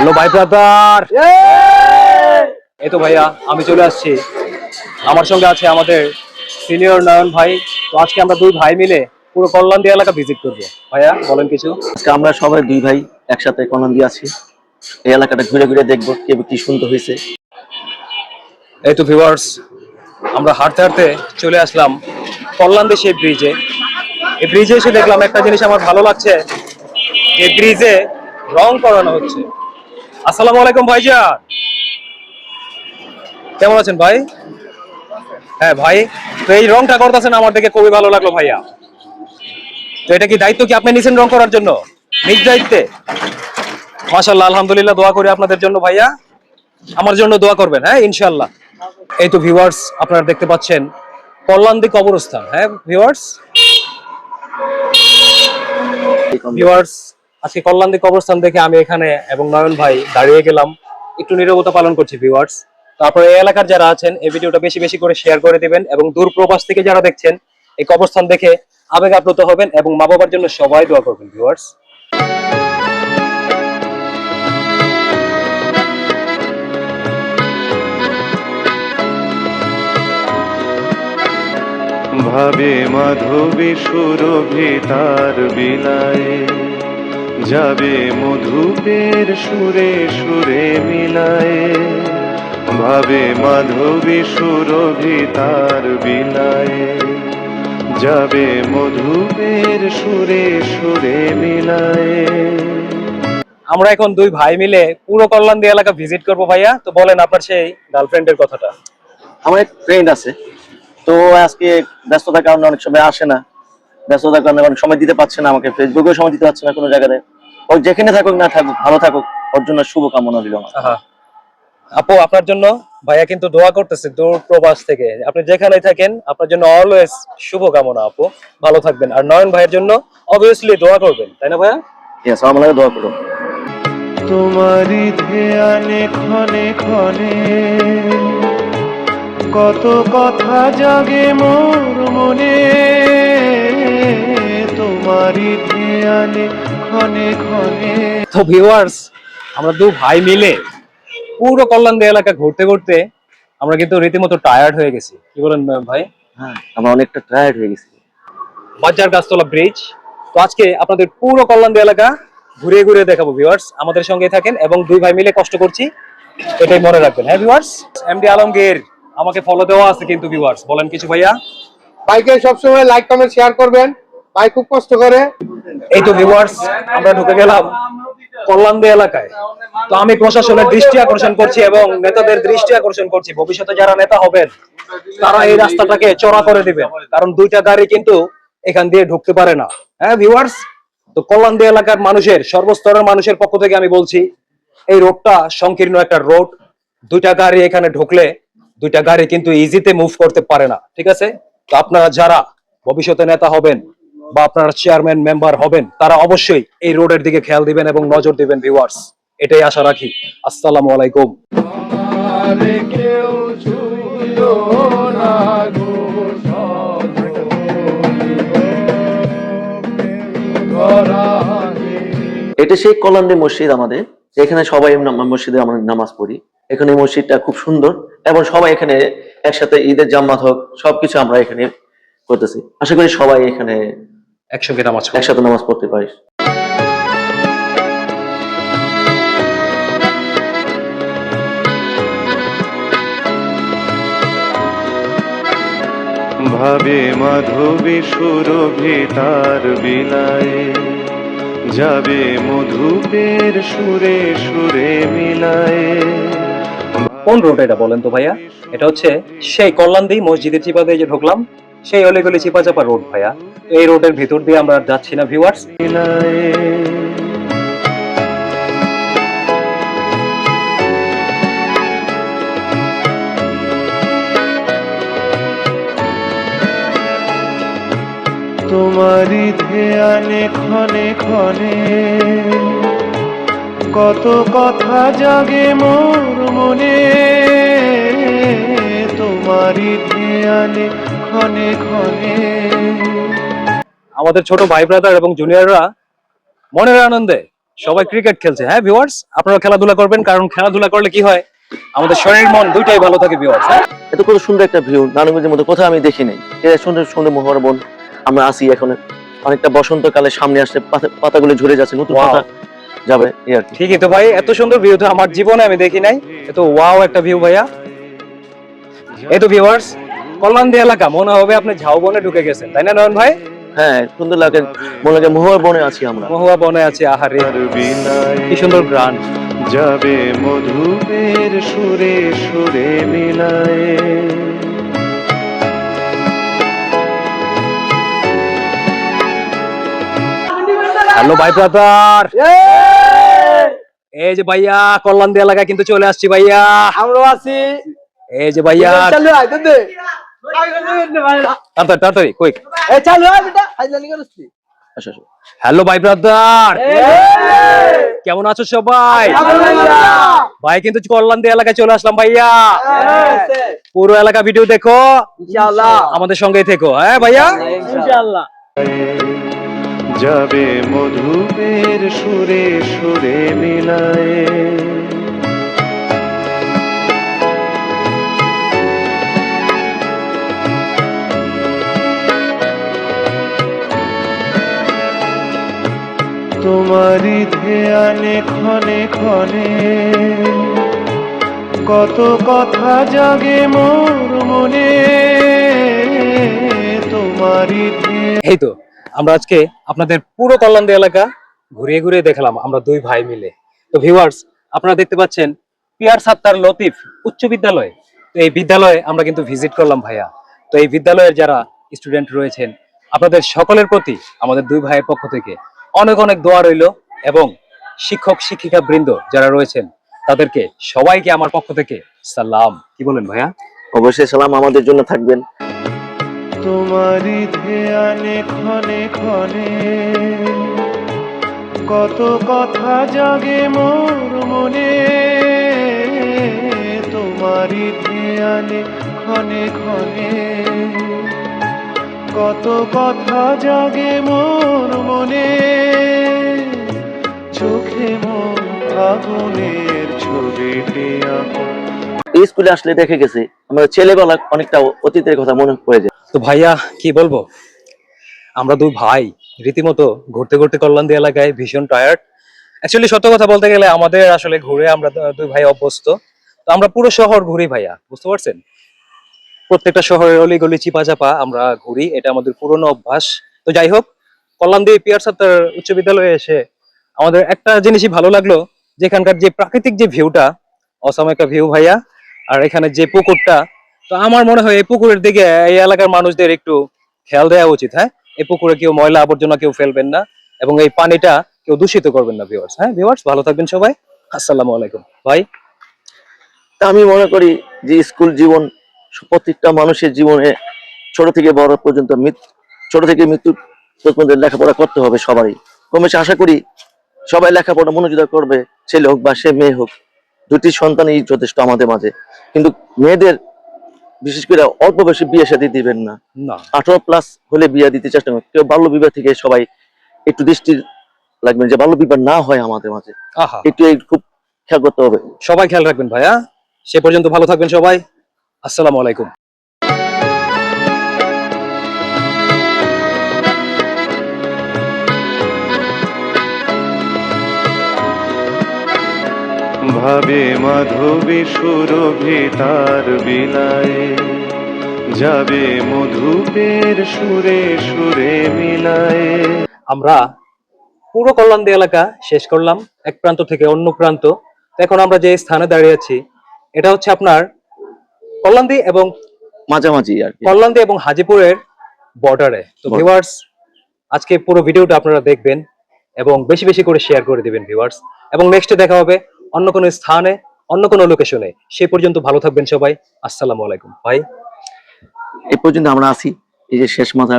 Hello ভাই brother এই তো ভাইয়া আমি চলে আসছি। আমার সঙ্গে আছে আমাদের সিনিয়র নয়ন ভাই। তো আজকে আমরা দুই ভাই মিলে পুরো কল্যাণদী এলাকা ভিজিট করব। ভাইয়া বলেন কিছু। আজকে আমরা সবাই দুই ভাই একসাথে দিয়ে আছি। এই এলাকাটা ঘুরে ঘুরে দেখব কে কি সুন্দর হয়েছে। এই তো ভিউয়ার্স আমরা হাঁটতে হাঁটতে চলে আসলাম কল্যাণদী সেই ব্রিজে এই ব্রিজে এসে দেখলাম একটা জিনিস আমার ভালো লাগছে। এই ব্রিজে রং করানো হচ্ছে। আসসালামু আলাইকুম ভাইজান। কেমন আছেন ভাই? হ্যাঁ ভাই তো এই রংটা করতেছেন আমার দেখে খুবই ভালো লাগল ভাইয়া। তো এটা কি দায়িত্ব কি আপনি নিছেন রং করার জন্য? নিজ দায়িত্বে? মাশাল্লাহ আলহামদুলিল্লাহ দোয়া করি আপনাদের জন্য ভাইয়া। আমার জন্য দোয়া করবেন হ্যাঁ ইনশাল্লাহ এই তো ভিউয়ার্স আপনারা দেখতে পাচ্ছেন কল্যাণদী কবরস্থান হ্যাঁ ভিউয়ার্স ভিউয়ার্স আজকে কল্যাণদী কবরস্থান দেখে আমি এখানে এবং নয়ন ভাই দাঁড়িয়ে গেলাম। একটু নীরবতা পালন করছি ভিউয়ার্স তারপরে এই এলাকার যারা আছেন, এই ভিডিওটা বেশি বেশি করে শেয়ার করে দিবেন এবং দূর প্রবাস থেকে যারা দেখছেন, এই কবরস্থান দেখে আবেগ আপ্লুত হবেন এবং মা বাবার জন্য সবাই দোয়া করবেন ভিউয়ার্স ভাবে মাধবী সুরভি তার বিলায়ে। যাবে মধুপের সুরে সুরে মিলায়ে। ভাবে মাধবী সুরভি তার বিলায়ে যাবে মধুপের সুরে সুরে মিলায়ে। আমরা এখন দুই ভাই মিলে পুরো কল্যাণ দিয়ে এলাকা ভিজিট করব ভাইয়া। তো বলেন আপনার সেই গার্লফ্রেন্ডের কথাটা। আমার এক ফ্রেন্ড আছে। তো আজকে ব্যস্ততার কারণে অনেক সময় আসে না। ব্যস্ততার কারণে অনেক সময় দিতে পারছে না আমাকে। ফেসবুকেও সময় দিতে পারছে না কোনো জায়গাতে। ও যেখানে থাকুক না থাকুক ভালো থাকুক ওর জন্য শুভ কামনা দিল আমার আপু আপনার জন্য ভাইয়া কিন্তু দোয়া করতেছে দূর প্রবাস থেকে। আপনি যেখানেই থাকেন আপনার জন্য অলওয়েজ শুভ কামনা আপু। ভালো থাকবেন। আর নয়ন ভাইয়ের জন্য অবভিয়াসলি দোয়া করবেন তাই না ভাইয়া? আছে আমার দোয়া করো। তোমারি ধ্যানে ক্ষণে ক্ষণে কত কথা জাগে মোর মনে। তোমারি ধ্যানে ক্ষণে ক্ষণে তো ভিউয়ার্স আমরা দু ভাই মিলে পুরো কল্যাণদী এলাকা ঘুরতে ঘুরতে আমরা কিন্তু রীতিমতো টায়ার্ড হয়ে গেছি। কি বলেন ভাই? হ্যাঁ আমার অনেকটা টায়ার্ড হয়ে গেছি। বাজার গাছতলা ব্রিজ তো আজকে আপনাদের পুরো কল্যাণদী এলাকা ঘুরে ঘুরে দেখাবো ভিউয়ার্স আমাদের সঙ্গে থাকেন এবং দুই ভাই মিলে কষ্ট করছি এটাই মনে রাখবেন। হ্যাঁ ভিউয়ার্স এমডি আলমগীর আমাকে ফলো দেওয়া আছে কিন্তু ভিউয়ার্স বলেন কিছু ভাইয়া। ভাইকে সবসময় লাইক কমেন্ট শেয়ার করবেন। ভাই খুব কষ্ট করে। এই তো ভিউয়ার্স আমরা ঢুকে গেলাম কল্যাণদী এলাকায়। তো আমি প্রশাসনের দৃষ্টি আকর্ষণ করছি এবং নেতাদের দৃষ্টি আকর্ষণ করছি। ভবিষ্যতে যারা নেতা হবেন, তারা এই রাস্তাটাকে চড়া করে দিবেন। কারণ দুইটা গাড়ি কিন্তু এখান দিয়ে ঢুকতে পারে না। হ্যাঁ ভিউয়ার্স তো কল্যাণদী এলাকার মানুষের, সর্বস্তরের মানুষের পক্ষ থেকে আমি বলছি, এই রোডটা সংকীর্ণ একটা রোড। দুইটা গাড়ি এখানে ঢুকলে দুইটা গাড়ি কিন্তু ইজিতে মুভ করতে পারে না। ঠিক আছে? তো আপনারা যারা ভবিষ্যতে নেতা হবেন বা আপনারা চেয়ারম্যান মেম্বার হবেন তারা অবশ্যই এই রোডের দিকে খেয়াল দিবেন এবং নজর দিবেন ভিউয়ার্স এটাই আশা রাখি। আসসালামু আলাইকুম। এটা সেই কলান্ডে মসজিদ আমাদের এখানে সবাই নাম- মসজিদে আমরা নামাজ পড়ি। এখানে এই মসজিদটা খুব সুন্দর এবং সবাই এখানে একসাথে ঈদের জামাত হোক সবকিছু আমরা এখানে করতেছি। আশা করি সবাই এখানে একসঙ্গে নামাজ একসাথে নামাজ পড়তে পারি ভাবে মাধবী সুরভি তার বিলায়ে যাবে মধুপের সুরে সুরে মিলায়ে কোন রোড এটা বলেন তো ভাইয়া? এটা হচ্ছে সেই কল্যাণদি মসজিদের চিপা দিয়ে যে ঢুকলাম সেই অলিগলি চিপা চাপা রোড ভাইয়া। এই রোডের ভিতর দিয়ে আমরা যাচ্ছি না ভিউয়ার্স তোমারি ধ্যানে, ক্ষণে ক্ষণে কত কথা জাগে মোর মনে। তোমারি ধ্যানে ক্ষণে ক্ষণে আমাদের ছোট ভাই ব্রাদার এবং জুনিয়ররা মনের আনন্দে সবাই ক্রিকেট খেলছে। হ্যাঁ ভিউয়ার্স আপনারা খেলাধুলা করবেন কারণ খেলাধুলা করলে কি হয়? আমাদের শরীর মন দুইটাই ভালো থাকে ভিউয়ার্স হ্যাঁ? এত কত সুন্দর একটা ভিউ নারায়ণগঞ্জের মধ্যে কোথাও আমি দেখি নাই এর সুন্দর সুন্দর মোহর বন আমরা আসি এখন। অনেকটা বসন্তকালে সামনে আসছে পাতা- পাতাগুলো ঝরে যাচ্ছে নতুন পাতা যাবে এই আর ঠিকই তো ভাই এত সুন্দর ভিউ তো আমার জীবনে আমি দেখি নাই। এত ওয়াও একটা ভিউ ভাইয়া। এই তো ভিউয়ার্স কল্যাণদী এলাকা মনে হবে আপনি ঝাউবনে ঢুকে গেছেন তাই না নয়ন ভাই? হ্যাঁ সুন্দর লাগে মনে লাগে মোহর বনে আছি আমরা। মহুয়া বনে আছে আহারে। কি সুন্দর গ্রান যাবে মধুপের সুরে সুরে মিলায়ে। হ্যালো ভাই ব্রাদার। এই যে ভাইয়া কল্যাণদী এলাকায় কিন্তু চলে আসছি ভাইয়া। আমরা আছি। এই যে ভাইয়া। চালু আয় দে। তাড়াতাড়ি তাড়াতাড়ি কুইক এ চালু আয় বেটা। আসো আসো। হ্যালো ভাই ব্রাদার কেমন আছো সবাই? ভাই কিন্তু কল্যাণদী এলাকায় চলে আসলাম ভাইয়া। পুরো এলাকা ভিডিও দেখো। আমাদের সঙ্গেই থেকো হ্যাঁ ভাইয়া? ইনশাআল্লাহ। যাবে মধুপের সুরে সুরে মিলায়ে। তোমারই ধ্যানে ক্ষণে ক্ষণে কত কথা জাগে মোর মনে ধ্যানে। এই তো, আমরা আজকে আপনাদের পুরো কল্যাণদী এলাকা ঘুরিয়ে ঘুরিয়ে দেখলাম, আমরা দুই ভাই মিলে। তো ভিউয়ার্স আপনারা দেখতে পাচ্ছেন পিয়ার সাত্তার লতিফ উচ্চ বিদ্যালয়। তো এই বিদ্যালয়ে আমরা কিন্তু ভিজিট করলাম ভাইয়া। তো এই বিদ্যালয়ের যারা স্টুডেন্ট রয়েছেন, আপনাদের সকলের প্রতি, আমাদের দুই ভাইয়ের পক্ষ থেকে অনেক অনেক দোয়া রইল এবং শিক্ষক শিক্ষিকা বৃন্দ যারা রয়েছেন তাদেরকে সবাইকে আমার পক্ষ থেকে সালাম। কি বলেন ভাইয়া? অবশ্যই সালাম আমাদের জন্য থাকবেন। তোমারই ধ্যানে ক্ষণে ক্ষণে কত কথা জাগে মোর মনে। তোমারই ধ্যানে ক্ষণে ক্ষণে কত কথা জাগে মোর মনে। চোখে মন আগুনের ছবিটি স্কুলে আসলে দেখে গেছে আমাদের ছেলেবেলা অনেকটা অতীতের কথা মনে পড়ে যায়। তো ভাইয়া কি বলব? আমরা দুই ভাই রীতিমতো ঘুরতে ঘুরতে কল্যাণ কল্যাণদী এলাকায় ভীষণ টায়ার্ড অ্যাকচুয়ালি সত্য কথা বলতে গেলে আমাদের আসলে ঘুরে আমরা দুই ভাই অভ্যস্ত। তো আমরা পুরো শহর ঘুরি ভাইয়া বুঝতে পারছেন? প্রত্যেকটা শহরের অলিগলি চিপা চাপা আমরা ঘুরি, এটা আমাদের পুরনো অভ্যাস। তো যাই হোক কল্যাণদী পিয়ার সাত্তার উচ্চ বিদ্যালয়ে এসে আমাদের একটা জিনিসই ভালো লাগল, যেখানকার যে প্রাকৃতিক যে ভিউটা অসাম ভিউ ভাইয়া, আর এখানে যে পুকুরটা, তো আমার মনে হয় এই পুকুরের দিকে এই এলাকার মানুষদের একটু খেয়াল দেওয়া উচিত হ্যাঁ? এই পুকুরে কেউ ময়লা আবর্জনা কেউ ফেলবেন না, এবং এই পানিটা কেউ দূষিত করবেন না ভিউয়ার্স হ্যাঁ? ভিউয়ার্স ভালো থাকবেন সবাই। আসসালামু আলাইকুম। ভাই? তা আমি মনে করি যে স্কুল জীবন প্রত্যেকটা মানুষের জীবনে ছোট থেকে বড় পর্যন্ত ছোট থেকে মৃত্যু পর্যন্ত লেখাপড়া করতে হবে সবারই। কমেছে আশা করি সবাই লেখাপড়া মনোযোগ করবে ছেলে হোক বা সে মেয়ে হোক। দুটি সন্তানই যথেষ্ট আমাদের মাঝে। কিন্তু মেয়েদের বিশেষ করে অল্প বয়সে বিয়ে সাথে দিবেন না। না। আঠারো প্লাস হলে বিয়ে দিতে চেষ্টা করবেন। কেউ বাল্য বিবাহ থেকে সবাই একটু দৃষ্টি লাগবেন যে বাল্য বিবাহ না হয় আমাদের মাঝে। একটু খুব খেয়াল করতে হবে। সবাই খেয়াল রাখবেন ভাইয়া। সে পর্যন্ত ভালো থাকবেন সবাই। আসসালামু আলাইকুম। ভাবে মাধবী সুরভি তার বিলায়ে যাবে মধুপের সুরে সুরে মিলায়ে আমরা পুরো কল্যাণদী এলাকা শেষ করলাম এক প্রান্ত থেকে অন্য প্রান্ত। এখন আমরা যে স্থানে দাঁড়িয়ে আছি এটা হচ্ছে আপনার কল্যাণদী এবং মাঝামাঝি আর কল্যাণদি এবং হাজিপুরের বর্ডারে তো ভিউয়ার্স আজকে পুরো ভিডিওটা আপনারা দেখবেন এবং বেশি বেশি করে শেয়ার করে দিবেন ভিউয়ার্স এবং নেক্সটে দেখা হবে অন্য কোনো স্থানে অন্য কোনো লোকেশনে সে পর্যন্ত ভালো থাকবেন সবাই। আসসালামু আলাইকুম। ভাই। এ পর্যন্ত আমরা আসি। এই যে শেষ মাথা